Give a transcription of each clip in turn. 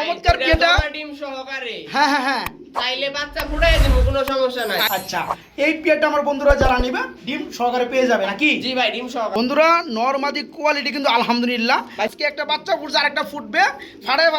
চমৎকার জমা ডিম সহকারে হ্যাঁ হ্যাঁ হ্যাঁ। চাইলে বাচ্চা ফুটাই দিব কোনো সমস্যা নাই। আচ্ছা এই পেয়ারটা আমার বন্ধুরা যারা নিবে ডিম সহকারে পেয়ে যাবে নাকি? জি ভাই ডিম সহকারে। বন্ধুরা নরমাদি কোয়ালিটি কিন্তু আলহামদুলিল্লাহ। আজকে একটা বাচ্চা ফুটছে আর একটা ফুটবে ফাড়ায়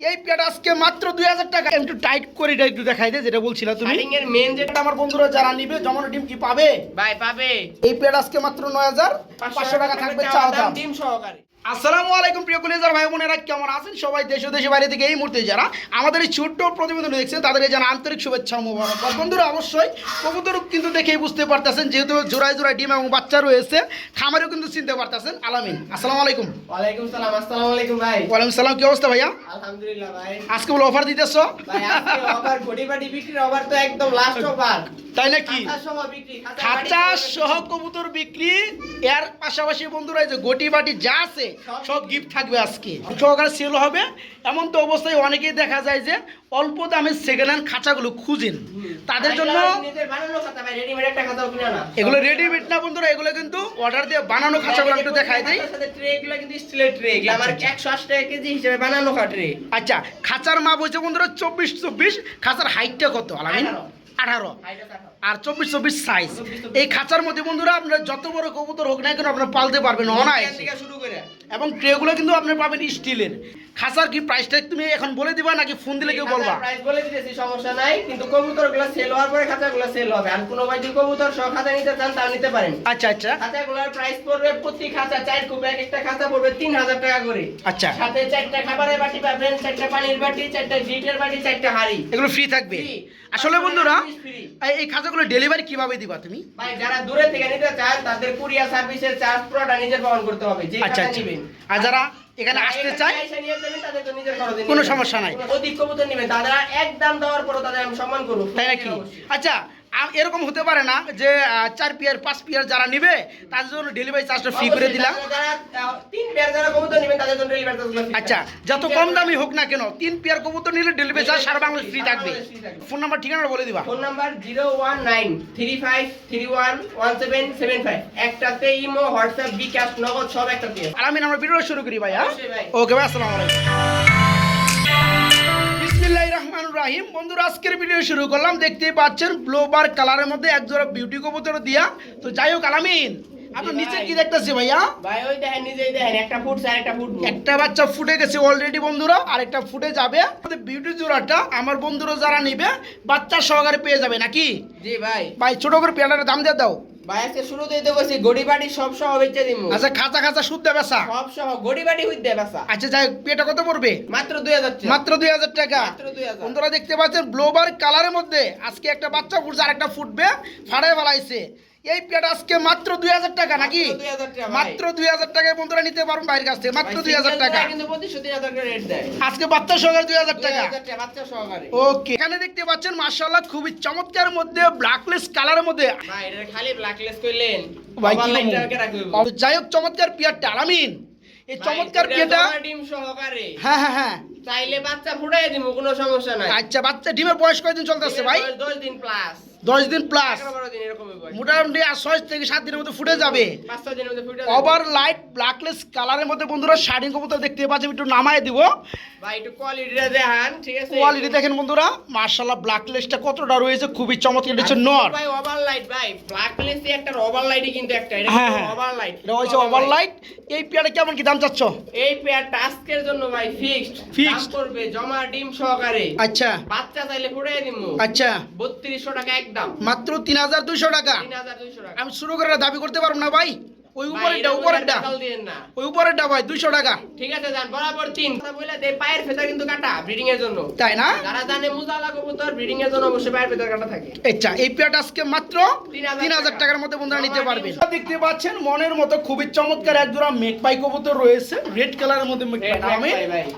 এই পেয়ারটা আজকে মাত্র দুই হাজার টাকা। একটু টাইট করে এটা একটু দেখাই দে যেটা বলছিলা তুমি। এর মেন যেটা আমার বন্ধুরা যারা নিবে জমানো ডিম কি পাবে? ভাই পাবে। এই পেয়ার আজকে মাত্র নয় হাজার পাঁচশো টাকা থাকবে চা চাওয়া দাম দাম। ডিম সহকারে। আসসালামু আলাইকুম প্রিয় কলেজার ভাই বোনেরা কেমন আছেন? সবাই দেশ দেশে বাইরে থেকে এই মুহূর্তে যারা আমাদের এই ছোট্ট প্রতিবেদন দেখছেন তাদের জানা আন্তরিক শুভেচ্ছা ও মোবারকবাদ। বন্ধুরা অবশ্যই কবুতর কিন্তু দেখেই বুঝতে পারতেছেন যেহেতু জোড়ায় জোড়ায় ডিম এবং বাচ্চা রয়েছে খামারেও কিন্তু চিনতে পারতেছেন। আলামিন আসসালামু আলাইকুম। ওয়ালাইকুম সালাম আসসালামু আলাইকুম ভাই। ওয়ালাইকুম সালাম কি অবস্থা ভাইয়া? আলহামদুলিল্লাহ ভাই। আজকে বলে অফার দিতেছো? ভাই আজকে অফার ঘটি বাটি বিক্রির অফার তো একদম লাস্ট অফার তাই নাকি? খাঁচা সহ কবুতর বিক্রি। এর পাশাপাশি বন্ধুরা এই যে গটি বাটি যা আছে সব গিফট থাকবে আজকে। সহকারে সেল হবে। এমন তো অবস্থায় অনেকেই দেখা যায় যে অল্প দামে সেকেন্ড হ্যান্ড খাঁচাগুলো খুঁজেন। তাদের জন্য এগুলো রেডিমেড না বন্ধুরা এগুলো কিন্তু অর্ডার দিয়ে বানানো খাঁচাগুলো একটু দেখাই দেই। ট্রে কিন্তু স্টিলের ট্রে আমার একশো আশি টাকা কেজি হিসেবে বানানো ট্রে আচ্ছা খাঁচার মাপ হচ্ছে বন্ধুরা চব্বিশ চব্বিশ খাঁচার হাইটটা কত? আলামিন আঠারো। আর চব্বিশ চব্বিশ সাইজ এই খাঁচার মধ্যে বন্ধুরা আপনারা যত বড় কবুতর হোক না কেন আপনারা পালতে পারবেন অনায়াসে। থেকে শুরু করে। এবং ট্রেগুলো কিন্তু আপনি পাবেন স্টিলের। খাঁচার কি প্রাইসটা তুমি এখন বলে দিবা নাকি ফোন দিলে কেউ বলবা? প্রাইস বলে দিতেছি সমস্যা নাই। কিন্তু কবুতরগুলো সেল হওয়ার পরে সেল হবে। আর কোনো ভাই যদি কবুতর সহ খাতা নিতে চান তাও নিতে পারেন। আচ্ছা আচ্ছা। খাতাগুলোর প্রাইস পড়বে প্রতি খাতা চার কুপ এক একটা খাতা পড়বে তিন হাজার টাকা করে। আচ্ছা। সাথে চারটা খাবারের বাটি পাবেন চারটা পানির বাটি চারটা জিটের বাটি চারটা হাড়ি। এগুলো ফ্রি থাকবে? আসলে বন্ধুরা এই- এই খাঁচাগুলো ডেলিভারি কীভাবে দিবা তুমি? ভাই যারা দূরে থেকে নিতে চান তাদের কুরিয়ার সার্ভিসের চার্জ পুরোটা নিজের বহন করতে হবে যে আচ্ছা আচ্ছা। আর যারা এখানে আসতে চাই চায় এসে নিয়ে যাবেন, তাদের তো নিজের খরচে কোনো সমস্যা নাই। অধিক কবুতর নেবেন দাদা একদম দেওয়ার পরও তাদের আমি সম্মান করব। তাই নাকি? কি আচ্ছা এরকম হতে পারে না যে চার পিয়ার পাঁচ পিয়ার যারা নিবে তাদের জন্য ডেলিভারি চার্জটা ফ্রি করে দিলাম। আচ্ছা যত কম দামি হোক না কেন তিন পেয়ার কবুতর নিলে ডেলিভারি চার্জ সারা বাংলাদেশ ফ্রি থাকবে। ফোন নাম্বার ঠিকানা বলে দিবা। Phone number zero one nine three five three one one seven seven five. একটাতে ইমো হোয়াটসঅ্যাপ বিকাশ নগদ সব একটাতে আছে। আলামিন আমরা ভিডিও শুরু করি ভাই। হ্যাঁ ওকে ভাই আসসালামু আলাইকুম। রহমানির রহিম। বন্ধুরা আজকের ভিডিও শুরু করলাম। দেখতেই পাচ্ছেন ব্লোবার কালারের মধ্যে এক জোড়া বিউটি কবুতর দিয়া। তো যাই হোক আলামিন নিচে কি দেখতেছি ভাইয়া? ভাই ওই দেখেন নিজেই দেখেন একটা ফুট একটা ফুট একটা বাচ্চা ফুটে গেছে অলরেডি বন্ধুরা আর একটা ফুটে যাবে। বিউটি জোড়াটা আমার বন্ধুরা যারা নিবে বাচ্চা সহকারে পেয়ে যাবে নাকি? জি ভাই। ভাই ছোট করে পেয়ারার দাম দিয়ে দাও। ভাই আজকে শুরুতেই তো বলছি গড়ি বাড়ি সব সহ বেচে দিমু। আচ্ছা খাঁচা খাঁচা শুদ্ধ বেচা? সব সহ গড়ি বাড়ি হইতে বেচা। আচ্ছা যাই পেটা কত পড়বে? মাত্র দুই হাজার টাকা। মাত্র দুই হাজার টাকা। মাত্র 2000 বন্ধুরা দেখতে পাচ্ছেন ব্লোবার কালারের মধ্যে আজকে একটা বাচ্চা ফুটছে আর একটা ফুটবে ফাড়ায় ফেলাইছে। এই পেটা আজকে মাত্র দুই হাজার টাকা নাকি? মাত্র 2000 টাকা ভাই। মাত্র দুই হাজার টাকায় বন্ধুরা নিতে বাইরের কাছ থেকে। মাত্র দুই হাজার টাকা। আজকে বাচ্চা সহকারে দুই হাজার দুই টাকা। ওকে এখানে দেখতে পাচ্ছেন মার্শাল্লাহ খুবই চমৎকার মধ্যে ব্ল্যাকলেস কালারের মধ্যে। যাই হোক চমৎকার পিয়ারটা আলামিন। এই চমৎকার পিয়ারটা ডিম সহকারে। হ্যাঁ হ্যাঁ হ্যাঁ। চাইলে বাচ্চা ফুটাই দিব কোনো সমস্যা নাই। আচ্ছা বাচ্চা ডিমের বয়স কয়দিন চলতেছে ভাই? দশ দিন প্লাস দশ দিন প্লাস। মোটামুটি আর ছয় থেকে সাত দিনের মধ্যে ফুটে যাবে। ওভার লাইট ব্ল্যাকলেস কালারের মধ্যে বন্ধুরা শাড়িং কবুতর দেখতে পাচ্ছেন একটু নামায় দিব। ভাই একটু দেখান ঠিক আছে? কোয়ালিটি দেখেন বন্ধুরা মার্শাল্লাহ ব্ল্যাকলেসটা কতটা রয়েছে খুবই চমৎকার হচ্ছে নর। ভাই ওভার লাইট ভাই ব্ল্যাক লিস্ট একটা ওভার লাইটই কিন্তু একটা এটা হ্যাঁ, হ্যাঁ। ওভার লাইট এটা হচ্ছে ওভার লাইট এই পেয়ারে কেমন কি দাম চাচ্ছ? এই পেয়ারটা আজকের জন্য ভাই ফিক্সড? করবে জমা ডিম সহকারে। আচ্ছা। বাচ্চা চাইলে ফুটাই দিমু আচ্ছা। বত্রিশশো টাকা একদম মাত্র তিন হাজার দুইশো টাকা। আমি শুরু করে দাবি করতে পারব না ভাই। ওই উপরেরটা উপরেরটা। ওই উপরেরটা ভাই দুইশো টাকা। ঠিক আছে যান বরাবর তিন। কথা বলে দে পায়ের ফেতা কিন্তু কাটা ব্রিডিং এর জন্য। তাই না? যারা জানে মুজালা কবুতর ব্রিডিং এর জন্য অবশ্যই পায়ের ফেতা কাটা থাকে। আচ্ছা এই পেয়ারটা আজকে মাত্র 3000 তিন হাজার টাকা। টাকার মধ্যে বন্ধুরা নিতে দেখতে পাচ্ছেন মনের মতো খুবই চমৎকার এক জোড়া মেকপাই কবুতর রয়েছে। রেড কালারের মধ্যে মেকপাই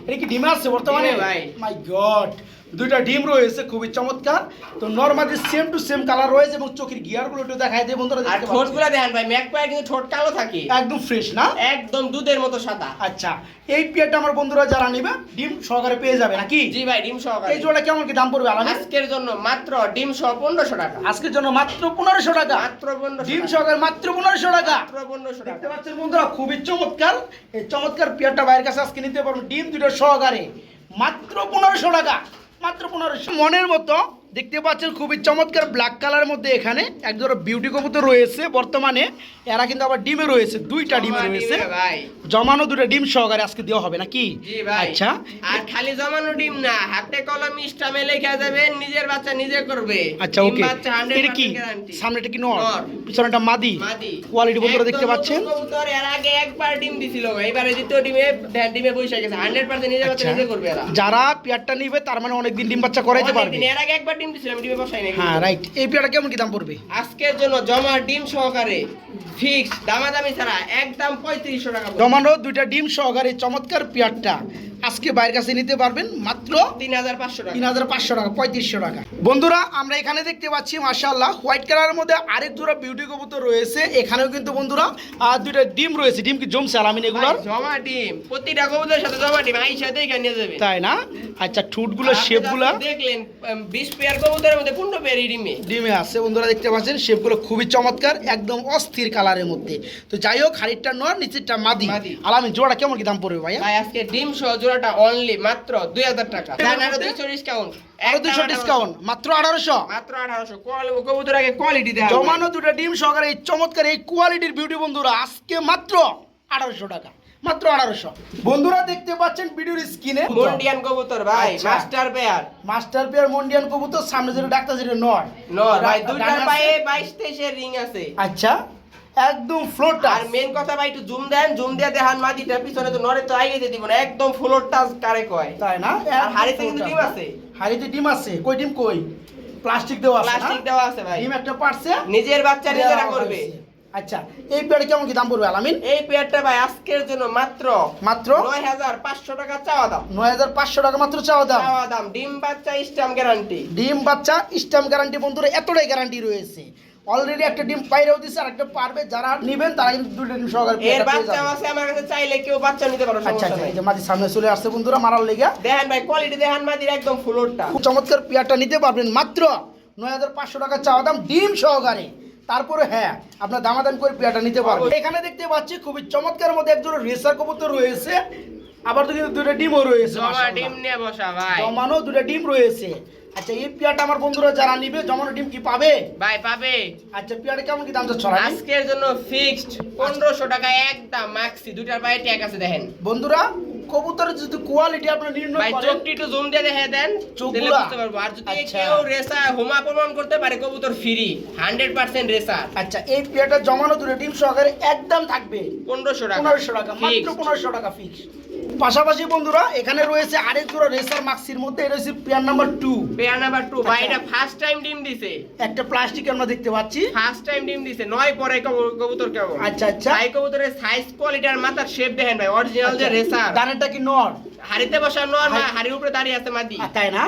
এটা কি ডিম আছে বর্তমানে? ভাই। মাই গড দুইটা ডিম রয়েছে খুবই চমৎকার। তো normally same to same colour রয়েছে এবং চোখের গিয়ারগুলো একটু দেখাই দিয়ে বন্ধুরা আর দেখতে ঠোঁট পাচ্ছেন দেখেন ভাই ম্যাক পায়ের কিন্তু ঠোঁট কালো থাকে। একদম ফ্রেশ না? একদম দুধের মতো সাদা। আচ্ছা এই পেয়ারটা আমার বন্ধুরা যারা নিবে ডিম সহকারে পেয়ে যাবে নাকি? জি ভাই ডিম সহকারে। এই জোড়া কেমন কি দাম পড়বে আলাদা আজকের জন্য মাত্র ডিম সহ পনেরোশো টাকা। আজকের জন্য মাত্র পনেরোশো টাকা। মাত্র পনেরোশো ডিম সহকারে মাত্র পনেরোশো টাকা। মাত্র পনেরোশো দেখতে টাকা। পাচ্ছেন বন্ধুরা খুবই চমৎকার। এই চমৎকার পেয়ারটা বাইরের কাছে আজকে নিতে পারবেন ডিম দুটো সহকারে। মাত্র পনেরোশো টাকা। মাত্র পনেরোশো মনের মতো দেখতে পাচ্ছেন খুবই চমৎকার ব্ল্যাক কালারের মধ্যে এখানে একজোড়া বিউটি কবুতর রয়েছে। বর্তমানে এরা কিন্তু আবার ডিমে রয়েছে দুইটা ডিমে রয়েছে। জমানো দুটো ডিম সহকারে আজকে দেওয়া হবে নাকি? আচ্ছা। আর খালি জমানো ডিম না হাতে কলম স্টামে লেখা যাবে নিজের বাচ্চা নিজে করবে। আচ্ছা ওকে। এটা কি? 100% সামনেটা কি নর। পিছনেটা মাদি? কোয়ালিটি বন্ধুরা দেখতে পাচ্ছেন? কবুতর এর আগে একবার ডিম দিছিল এবারে দ্বিতীয় ডিমে দেন ডিমে বসে গেছে। 100% নিজে বাচ্চা আচ্ছা। নিজে করবে এরা। যারা পেয়ারটা নিবে তার মানে অনেকদিন ডিম বাচ্চা করাইতে পারবে। এর আগে একবার ডিম দিছিলাম ডিমে বসাই নাই হ্যাঁ রাইট এই পেয়ারা কেমন কি দাম পড়বে? আজকের জন্য জমা ডিম সহকারে ফিক্স দামাদামি ছাড়া একদম পঁয়ত্রিশশো টাকা জমানো দুইটা ডিম সহকারে চমৎকার পেয়ারটা। আজকে বাইরের কাছে নিতে পারবেন মাত্র তিন হাজার পাঁচশো টাকা। তিন হাজার পাঁচশো টাকা পঁয়ত্রিশশো টাকা। বন্ধুরা আমরা এখানে দেখতে পাচ্ছি মাশাল্লাহ হোয়াইট কালারের মধ্যে আরেক জোড়া বিউটি কবুতর রয়েছে। এখানেও কিন্তু বন্ধুরা আর দুইটা ডিম রয়েছে। ডিম কি জমছে আলামিন এগুলোর? ভাই, জমা ডিম। প্রতিটা কবুতরের সাথে জমা ডিম। আই সাথে এখানে নিয়ে যাবে। তাই না? আচ্ছা ঠুটগুলো আপনি শেপগুলো? যখন দেখলেন বিশ পেয়ার কবুতরের মধ্যে পনেরো পেয়ার ডিমে। ডিমে আছে বন্ধুরা দেখতে পাচ্ছেন শেপগুলো খুবই চমৎকার একদম অস্থির কালারের মধ্যে। তো যাই হোক হাড়িটা নয় নিচেরটা মাদি। মাদি। আলামিন জোড়া কেমন কি দাম পড়বে ভাইয়া? ভাই আজকে ডিম সহ জোড়াটা অনলি মাত্র দুই হাজার টাকা? দুইশো ডিসকাউন্ট দুশো ডিসকাউন্ট মাত্র আঠারোশো। মাত্র আঠারোশো। কবুতর আগে কোয়ালিটি দেওয়া জমানো দুটো ডিম সহকারে এই চমৎকার এই কোয়ালিটির বিউটি বন্ধুরা আজকে মাত্র আঠারোশো টাকা। মাত্র আঠারোশো। বন্ধুরা দেখতে পাচ্ছেন ভিডিওর স্ক্রিনে মন্ডিয়ান কবুতর ভাই। Master pair master pair mondain কবুতর সামনে যেটা ডাক্তার যেটা নয় নর ভাই দুইটার পায়ে বাইশ তেইশের রিং আছে। আচ্ছা। একদম ফ্লোরটা আর মেন কথা ভাই একটু জুম দেন জুম দিয়ে দেখান মাটিটা পিছনে তো নরে তো আগে দিব না একদম ফ্লোর টাচ কারে কয়। তাই না? আর হাড়িতে কিন্তু ডিম আছে। হাড়িতে ডিম আছে। কই ডিম কই? প্লাস্টিক দেওয়া আছে প্লাস্টিক? দেওয়া আছে ভাই। ডিম একটা পারছে। নিজের বাচ্চা নিজেরা করবে। আচ্ছা এই পেয়ারে কেমন কি দাম পড়বে আলামিন? এই পেয়ারটা ভাই আজকের জন্য মাত্র মাত্র? নয় হাজার পাঁচশো টাকা চাওয়া দাম। নয় হাজার পাঁচশো টাকা মাত্র চাওয়া দাম। চাওয়া দাম। ডিম বাচ্চা স্টাম্প গ্যারান্টি ডিম বাচ্চা স্ট্যাম্প গ্যারান্টি বন্ধুরা এতটাই গ্যারান্টি রয়েছে। অলরেডি একটা ডিম পাইরেও দিচ্ছে আর একটা পারবে যারা নেবেন তারা কিন্তু দুটো ডিম সহকারে এর বাচ্চা আছে আমার কাছে চাইলে কেউ বাচ্চা নিতে পারো আচ্ছা আচ্ছা এই যে মাঝে সামনে চলে আসছে বন্ধুরা মারার লেগে। দেখেন ভাই কোয়ালিটি দেখেন মাদির একদম ফ্লোরটা খুব চমৎকার পেয়ারটা নিতে পারবেন। মাত্র নয় হাজার পাঁচশো টাকা চাওয়া দাম ডিম সহকারে। তারপরে হ্যাঁ আপনার দামাদাম করে পেয়ারটা নিতে পারবেন। এখানে দেখতে পাচ্ছি খুবই চমৎকার মধ্যে একজন রেসার কবুতর রয়েছে। আবার তো কিন্তু দুটো ডিমও রয়েছে জমা ডিম নিয়ে বসা ভাই। জমানো দুটো ডিম রয়েছে। আচ্ছা এই পেয়ারটা আমার বন্ধুরা যারা নিবে জমানো ডিম কি পাবে? ভাই পাবে। আচ্ছা পেয়ারটা কেমন কি দাম চাচ্ছ? আজকের জন্য ফিক্সড পনেরোশো টাকা একদম মাক্সি দুটার পায়ে ট্যাগ আছে দেখেন। বন্ধুরা কবুতরের যদি কোয়ালিটি আপনারা নির্ণয় ভাই করেন। চোখটি একটু জুম দিয়ে দেখে দেন চোখগুলা? তাহলে বুঝতে পারব। আর যদি আচ্ছা। কেউ রেসা হোমা প্রমাণ করতে পারে কবুতর ফ্রি হান্ড্রেড পার্সেন্ট রেসা। আচ্ছা এই পেয়ারটা জমানো দুটো ডিম সহকারে একদম থাকবে। পনেরোশো টাকা। পনেরোশো টাকা মাত্র Fixed। পনেরোশো টাকা ফিক্স পাশাপাশি বন্ধুরা এখানে রয়েছে আরেক জোড়া রেসার মাক্সির মধ্যে এটা হচ্ছে pair number two pair number two ভাই আচ্ছা। এটা ফার্স্ট টাইম ডিম দিছে। একটা প্লাস্টিক আমরা দেখতে পাচ্ছি। ফার্স্ট টাইম ডিম দিছে নয় পরে কবু- কবুতর কেমন আচ্ছা আচ্ছা। ভাই কবুতরের সাইজ কোয়ালিটি আর মাথার শেপ দেখেন ভাই অরিজিনাল যে আচ্ছা, রেসার দানেরটা কি নর? হাড়িতে বসানো আর হাড়ি- হাড়ির উপরে দাঁড়িয়ে আছে মাদি। তাই না?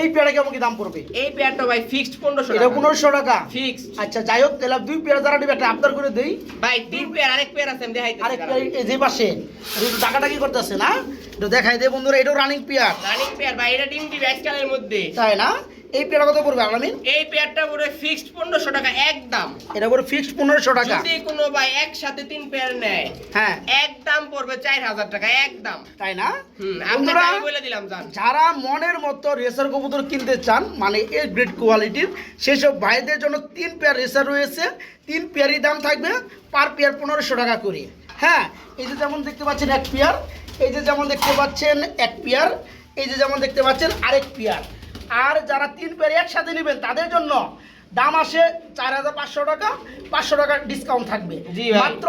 এই পেয়ারা কেমন কি দাম পড়বে? এই পেয়ারটা ভাই ফিক্সড পনেরোশো এটা পনেরোশো টাকা? ফিক্সড আচ্ছা যাই হোক তাহলে দুই পেয়ারা যারা নিবে একটা আবদার করে দেই। ভাই তিন পেয়ার আরেক পেয়ার আছে আমি দেখাইতেছি আরেক পেয়ার এই যে পাশে। টাকাটা একটু ডাকাডাকি করতেছে না? একটু দেখাই দে বন্ধুরা এটাও রানিং পেয়ার রানিং পেয়ার ভাই এটা ডিম দিবে আজকালের মধ্যে। তাই না? এই পেয়ারা কত পড়বে আলামিন? এই পেয়ারটা পুরো ফিক্সড পনেরোশো টাকা একদম। এটা পড়ে ফিক্সড পনেরোশো টাকা। যদি কোনো ভাই একসাথে তিন পেয়ার নেয় হ্যাঁ। একদম পড়বে চার হাজার টাকা একদম। তাই না? আমি বলে দিলাম জান। যারা মনের মতো রেসার কবুতর কিনতে চান মানে এ গ্রেড কোয়ালিটির সেসব ভাইদের জন্য তিন পেয়ার রেসার রয়েছে। তিন পেয়ারই দাম থাকবে পার পেয়ার পনেরোশো টাকা করে। হ্যাঁ এই যে যেমন দেখতে পাচ্ছেন এক পেয়ার এই যে যেমন দেখতে পাচ্ছেন এক পেয়ার এই যে যেমন দেখতে পাচ্ছেন আরেক পেয়ার। আর যারা তিন পেয়ার একসাথে নেবেন তাদের জন্য দাম আসে চার হাজার পাঁচশো টাকা পাঁচশো টাকা ডিসকাউন্ট থাকবে। মাত্র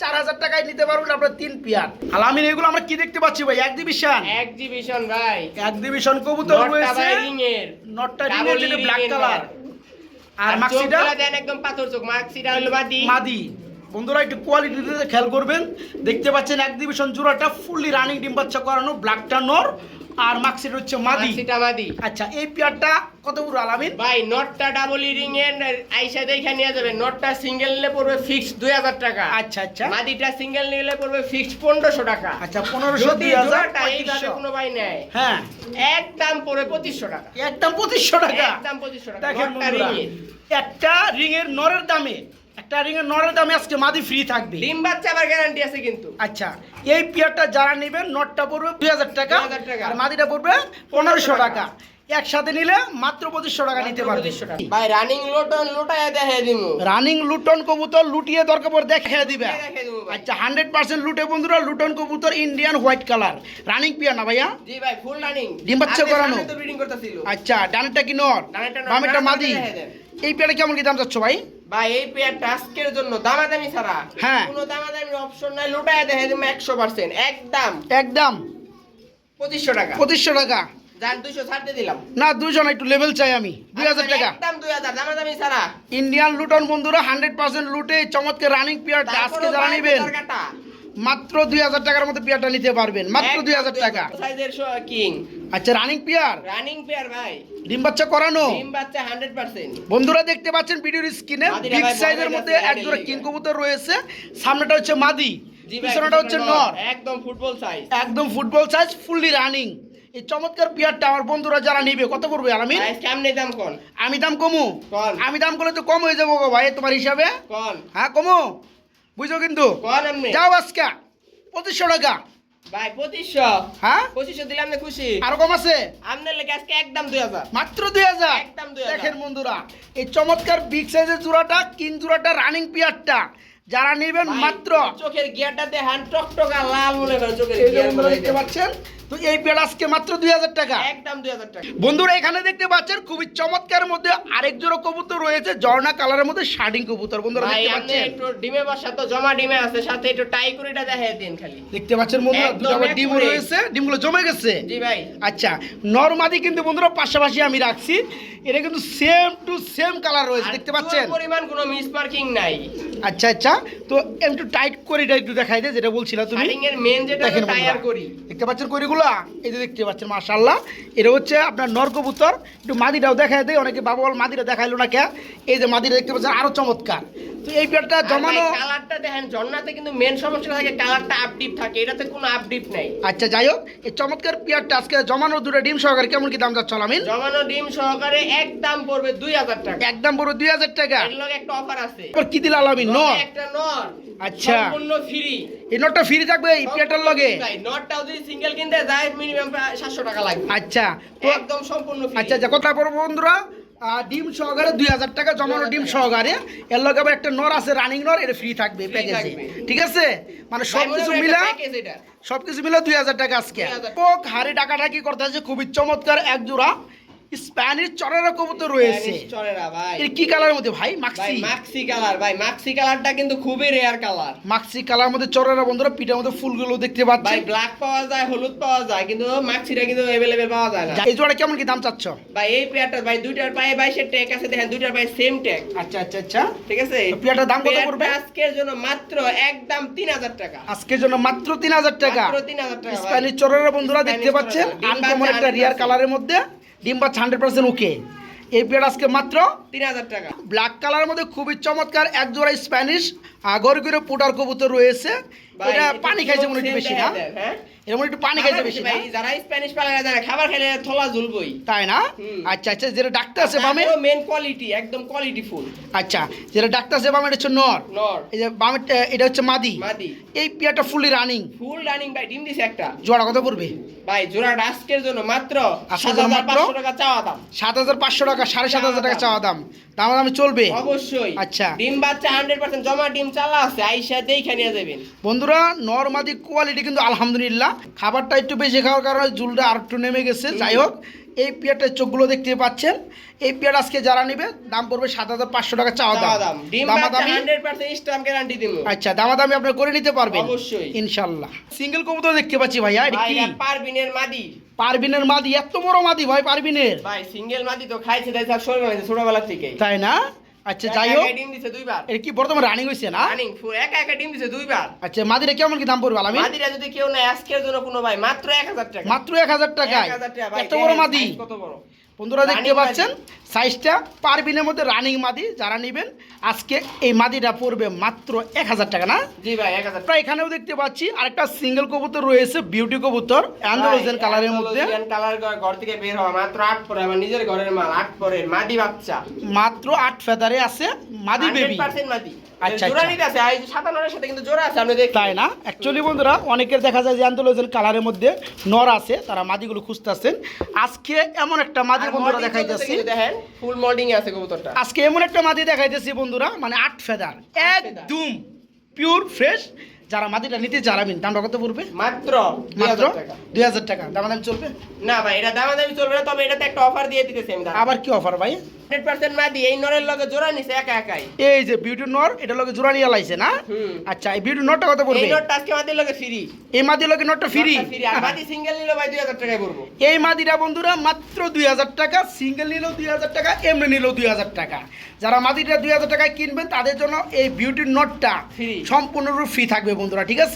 চার হাজার টাকায় নিতে পারবেন আপনার তিন পেয়ার। আলামিন এগুলো আমরা কি দেখতে পাচ্ছি ভাই? এক্সিবিশন এক্সিবিশন ভাই। এক্সিবিশন কবুতর নটটা রয়েছে। ভাই রিং এর নটটা যেটা ব্ল্যাক কালার আর মাক্সিটা দেন একদম পাথর চোখ। মাক্সিটা হলো বাদি মাদি। বন্ধুরা একটু কোয়ালিটিতে খেয়াল করবেন। দেখতে পাচ্ছেন এক্সিবিশন জোড়াটা ফুললি রানিং ডিম বাচ্চা করানো ব্ল্যাকটা নর আর মাক্সিট হচ্ছে মাদি। মাক্সিটা বাদি আচ্ছা এই পেয়ারটা কত পুরো আলামিন? ভাই নটটা ডাবল রিং এর আইসা দেখে নিয়ে যাবে। নটটা সিঙ্গেল নিলে পড়বে ফিক্স দুই হাজার টাকা। আচ্ছা আচ্ছা। মাদিটা সিঙ্গেল নিলে পড়বে ফিক্স পনেরোশো টাকা। আচ্ছা পনেরোশো যদি দুই হাজার জোড়াটা এইভাবে কোনো ভাই নেয় হ্যাঁ। একদম পড়বে পঁচিশশো টাকা। একদম পঁচিশশো টাকা। একদম টাকা একটা রিং এর নরের দামে একটা রিং এর নরের দামে আজকে মাদি ফ্রি থাকবে। ডিম বাচ্চা আবার গ্যারান্টি আছে কিন্তু। আচ্ছা এই পেয়ারটা যারা নেবেন নটটা পড়বে দুই হাজার টাকা। 2000 টাকা। আর মাদিটা পড়বে পনেরোশো 1500 টাকা। একসাথে নিলে মাত্র পঁচিশশো টাকা নিতে পারবে। ভাই রানিং লুটন লোটায় দেখে দিমু। রানিং লুটন কবুতর লুটিয়ে দরকার পড়ে দেখে দিবে। আচ্ছা হান্ড্রেড পার্সেন্ট লুটে বন্ধুরা লুটন কবুতর ইন্ডিয়ান হোয়াইট কালার রানিং পিয়া না ভাইয়া? জি ভাই ফুল রানিং ডিম বাচ্চা করানো? আচ্ছা ডানেরটা কি ডানেরটা বামেরটা মাদি। এই পেয়ারে কেমন কি দাম চাচ্ছ ভাই? ভাই এই পেয়ারটা আজকের জন্য দামাদামি ছাড়া হ্যাঁ। কোনো দামাদামি অপশন নাই লোটায় দেখে দিমু একশো পার্সেন্ট একদম। একদম। পঁচিশশো টাকা। পঁচিশশো টাকা। যার দুশো ছাড়তে দিলাম। না দুজন একটু লেভেল চাই আমি। দুই হাজার টাকা। একদম দুই হাজার দামাদামি ছাড়া। ইন্ডিয়ান লুটন বন্ধুরা হান্ড্রেড পার্সেন্ট লুটে চমৎকার রানিং পিয়ারটা আজকে যারা নেবেন মাত্র দুই হাজার টাকার মধ্যে পিয়ারটা নিতে পারবেন মাত্র দুই হাজার টাকা। কিং আচ্ছা রানিং পিয়ার রানিং পেয়ার ভাই। ডিম বাচ্চা করানো? ডিম বাচ্চা হান্ড্রেড পার্সেন্ট বন্ধুরা দেখতে পাচ্ছেন ভিডিওর স্ক্রিনে বিগ সাইজের মধ্যে এক জোড়া কিং কবুতর রয়েছে। সামনেটা হচ্ছে মাদি পিছনেটা হচ্ছে নর। একদম ফুটবল সাইজ একদম ফুটবল সাইজ ফুললি রানিং এই চমৎকার পিয়ারটা আমার বন্ধুরা যারা নিবে কত করবে ভাই কেমনে দাম কোন? আমি দাম কমু? আমি দাম করলে তো কম হয়ে যাব গো ভাই তোমার হিসাবে। কোন? হ্যাঁ কমু? বুঝো কিন্তু? যাও আজকে পঁচিশশো টাকা। ভাই পঁচিশশো। হ্যাঁ? পঁচিশশো দিলাম না খুশি। আরও কম আছে? আপনার লেগে আজকে একদম দুই হাজার। মাত্র দুই হাজার? একদম 2000 দেখেন বন্ধুরা এই চমৎকার বিগ সাইজের জোড়াটা কিন জোড়াটা রানিং পিয়ারটা যারা নেবেন মাত্র চোখের গিয়ারটা দেখেন টকটকা লাল মনে করেন চোখের গিয়ার দেখতে পাচ্ছেন তো এই আজকে মাত্র দুই হাজার টাকা। একদম দুই হাজার টাকা। বন্ধুরা এখানে দেখতে পাচ্ছেন খুবই চমৎকার মধ্যে আরেক জোড়া কবুতর রয়েছে ঝর্ণা কালারের মধ্যে শার্ডিং কবুতর। বন্ধুরা দেখতে পাচ্ছেন? একটু ডিমে বসা তো জমা ডিমে আছে সাথে একটু টাই করিটা দেখে দিন খালি। দেখতে পাচ্ছেন বন্ধুরা দুটো আবার ডিম। রয়েছে ডিমগুলো জমে গেছে। জি ভাই। আচ্ছা নরমাদি কিন্তু বন্ধুরা পাশাপাশি আমি রাখছি এটা কিন্তু সেম টু সেম কালার রয়েছে দেখতে পাচ্ছেন? পরিমাণ কোনো মিস মার্কিং নাই। আচ্ছা আচ্ছা। তো একটু টাইট করে এটা একটু দেখাই দে যেটা বলছিলা তুমি। এর মেন যেটা টায়ার। করি দেখতে পাচ্ছেন করিগুলা এই যে দেখতে পাচ্ছেন মাশাআল্লাহ। এটা হচ্ছে আপনার নরকবুতর। একটু মাদিটাও দেখাই দেয় অনেকে বাবা বল মাদিটা দেখাইলো না কে? এই যে মাদিটা দেখতে পাচ্ছেন আরও চমৎকার। তো এই পেয়ারটা জমানো কালারটা দেখেন জন্নাতে কিন্তু মেন সমস্যা থাকে কালারটা আপডিপ থাকে এটাতে কোনো আপডিপ নাই। আচ্ছা যাই হোক এই চমৎকার পেয়ারটা আজকে জমানো দুটো ডিম সহকারে কেমন কি দাম যাচ্ছে আমিন? জমানো ডিম সহকারে একদম পড়বে দুই হাজার টাকা। একদম দুই হাজার টাকা। এর লগে একটা অফার আছে। এবার কি দিল আলামিন ন একটা আচ্ছা। সম্পূর্ণ ফ্রি এই নটটা ফ্রি থাকবে এই পেয়ারটার লগে? নটটাও যদি সিঙ্গেল কিনতে যায় মিনিমাম সাতশো টাকা লাগবে। আচ্ছা। একদম সম্পূর্ণ ফ্রি আচ্ছা আচ্ছা কথা বলব বন্ধুরা। ডিম সহকারে দুই হাজার টাকা জমানো ডিম সহকারে। এর লগে আবার একটা নর আছে রানিং নর এটা ফ্রি থাকবে প্যাকেজে ঠিক আছে? মানে সব কিছু মিলা সব কিছু মিলে দুই হাজার টাকা আজকে। 2000 ওক হাড়ি টাকাটা কি করতে আছে খুবই চমৎকার এক জোড়া। স্প্যানিশ চরের কবুতর রয়েছে চলেরা ভাই এর কি কালারের মধ্যে ভাই ভাই মাক্সি মাক্সি কালার ভাই মাক্সি কালারটা কিন্তু খুবই রেয়ার কালার মাক্সি কালার মধ্যে চরেরা বন্ধুরা পিঠার মধ্যে ফুলগুলো দেখতে ভাই পাচ্ছেন ব্ল্যাক পাওয়া যায় হলুদ পাওয়া যায় কিন্তু মাক্সিটা কিন্তু अवेलेबल পাওয়া যায় না এই জোড়া কেমন কি দাম চাচ্ছ ভাই এই পেয়ারটা ভাই দুইটার পায়ে বাইশের ট্যাগ আছে দেখেন দুইটার পায়ে সেম ট্যাগ আচ্ছা আচ্ছা আচ্ছা ঠিক আছে তো পেয়ারটার দাম কত পেয়ারটা পড়বে? আজকের জন্য মাত্র একদম তিন হাজার টাকা আজকের জন্য মাত্র তিন হাজার টাকা মাত্র 3000 টাকা ভাই। স্প্যানিশ চরেরা বন্ধুরা দেখতে স্প্যানিশ পাচ্ছেন চরেরা। ডিম আনকমন বাচ্চা একটা রিয়ার 100% কালারের মধ্যে ডিম হান্ড্রেড পার্সেন্ট ওকে এই পেয়ার আজকে মাত্র তিন হাজার টাকা। ব্ল্যাক কালারের মধ্যে খুবই চমৎকার এক জোড়া স্প্যানিশ আগর করে পুটার কবুতর রয়েছে। এটা পানি খাইছে মনে একটু বেশি না? হ্যাঁ? এর একটু পানি খাইছে বেশি না ভাই, যারা স্প্যানিশ পালা জানে খাবার খেলে থলা ঝুলবই। তাই না? আচ্ছা আচ্ছা যেটা ডাক্তার আছে বামে মেন কোয়ালিটি একদম কোয়ালিটি ফুল। আচ্ছা যেটা ডাক্তার আছে বামে এটা হচ্ছে নর। নর। এই যে বামে এটা হচ্ছে মাদি। মাদি। এই পেয়ারটা ফুললি রানিং ফুল রানিং ভাই ডিম দিছে একটা। জোড়া কত পড়বে? ভাই জোড়া আজকের জন্য মাত্র সাত হাজার? পাঁচশো টাকা চাওয়া দাম। সাত হাজার পাঁচশো টাকা সাড়ে সাত হাজার টাকা চাওয়া দাম। দাম। দামে চলবে? অবশ্যই। আচ্ছা। ডিম বাচ্চা হান্ড্রেড পার্সেন্ট জমা ডিম চালা আছে আইসা দেখে নিয়ে যাবেন। বন্ধুরা নরমাদি কোয়ালিটি কিন্তু আলহামদুলিল্লাহ। খাবারটা একটু বেশি খাওয়ার কারণে জুলটা আর একটু নেমে গেছে। যাই হোক এই পেয়ারটার চোখগুলো দেখতে পাচ্ছেন। এই পেয়ার আজকে যারা নেবে দাম পড়বে সাত হাজার পাঁচশো টাকা চাওয়া দাম। দাম। দামাদামি স্টাম্প গ্যারান্টি দিব। আচ্ছা দামাদামি আপনার করে নিতে পারবেন। অবশ্যই। ইনশাল্লাহ সিঙ্গেল কবুতর দেখতে পাচ্ছি ভাই কি? পারবিনের মাদি। পারবিনের মাদি এত বড় মাদি ভাই পারবিনের ভাই সিঙ্গেল মাদি তো খাইছে তাই সব সরে ছোটবেলা থেকে। তাই না? আচ্ছা যাই হোক। ডিম দিছে দুইবার। এটা কি বর্তমানে রানিং হইছে না? রানিং ফুল একা একা ডিম দিছে দুইবার। আচ্ছা মাদিরে কেমন কি দাম পড়বে আলামিন? মাদিরা যদি কেউ না আজকের জন্য কোনো ভাই মাত্র এক হাজার টাকা। মাত্র এক হাজার 1000 টাকা ভাই এত বড় মাদি? কত বড়? বন্ধুরা দেখতে পাচ্ছেন সাইজটা পারবিনের মধ্যে রানিং মাদি যারা নেবেন আজকে এই মাদিটা পড়বে মাত্র এক হাজার টাকা না? জি ভাই এক হাজার আমরা এখানেও দেখতে পাচ্ছি আরেকটা সিঙ্গেল কবুতর রয়েছে বিউটি কবুতর অ্যান্ড্রোজেন কালারের মধ্যে। কালার ঘর থেকে বের হওয়া মাত্র আট পরে আমার নিজের ঘরের মাল আট পরে মাদি বাচ্চা। মাত্র আট ফেদারে আছে মাদি বেবি 100% মাদি। আচ্ছা, জোড়া আচ্ছা। নিতে আছে এই সাতান্নটার সাথে কিন্তু জোড়া আছে আপনি দেখতে তাই না? অ্যাকচুয়ালি বন্ধুরা অনেকের দেখা যায় যে কালারের মধ্যে নর আছে তারা মাদিগুলো খুঁজতেছেন। আজকে এমন একটা মাদি বন্ধুরা দেখাইতেছি। দেখেন ফুল মোল্ডিং আছে কবুতরটা। আজকে এমন একটা মাদি দেখাইতেছি বন্ধুরা মানে আট ফেদার একদম পিওর ফ্রেশ যারা মাদিটা নিতে চারাবেন দামটা কত পড়বে? মাত্র মাত্র 2000 দুই হাজার টাকা। দামাদাম চলবে? না ভাই এটা দামাদামি চলবে না তবে এটাতে একটা অফার দিয়ে দিতেছি আমি আবার কি অফার ভাই? এই নরের লগে জোড়া নিছে একা একাই। এই যে বিউটি নর এটা লগে জোড়া নিয়ে লাইছে না? আচ্ছা এই বিউটি নরটা কত পড়বে? এই নোটটা আজকে মাদির লগে ফ্রি এই মাদি লগে নরটা ফ্রি ফ্রি আর মাদি সিঙ্গেল নিলে ভাই 2000 টাকায় পড়ব। এই মাদিরা বন্ধুরা মাত্র দুই হাজার টাকা সিঙ্গেল নিলেও দুই হাজার টাকা এমনি নিলেও দুই হাজার টাকা। যারা মাদিরা দুই হাজার টাকায় কিনবেন তাদের জন্য এই বিউটির নটটা। সম্পূর্ণরূপ ফ্রি থাকবে বন্ধুরা ঠিক আছে?